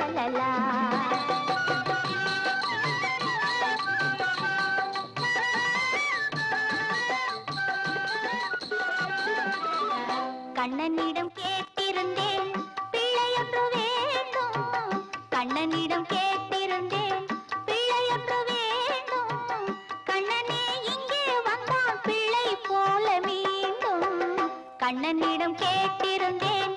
லலலலலா. கண்ணனிடம் கேட்டிருந்தேன் பிள்ளையொன்று வேண்டும். கண்ணனிடம் கேட்டிருந்தேன் பிள்ளையொன்று வேண்டும். கண்ணனே இங்கே வந்தான் பிள்ளை போல மீண்டும். கண்ணனிடம் கேட்டிருந்தேன்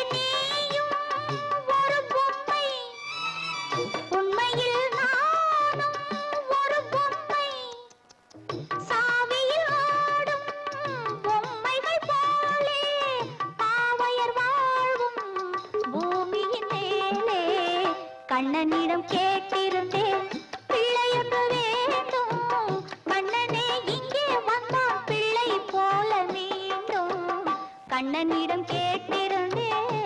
கண்ணனிடம் கேட்டிருந்தேன்.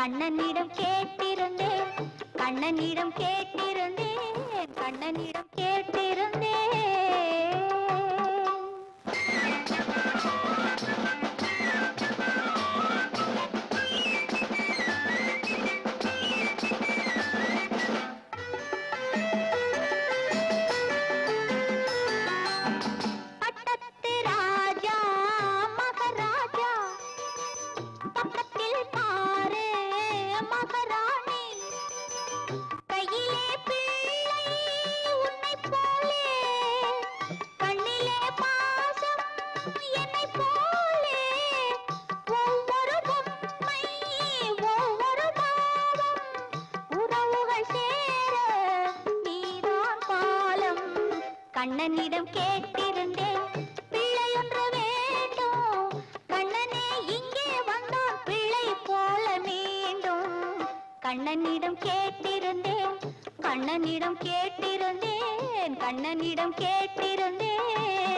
கண்ணனிடம் கேட்டிருந்தேன். கண்ணனிடம் கேட்டிருந்தேன். கண்ணனிடம் கேட்டிருந்தேன். கண்ணனிடம் கேட்டிருந்தேன். பிள்ளை ஒன்று வேண்டும். கண்ணனே இங்கே வந்தான் பிள்ளை போல மீண்டும் கண்ணனிடம் கேட்டிருந்தேன். கண்ணனிடம் கேட்டிருந்தேன். கண்ணனிடம் கேட்டிருந்தேன்.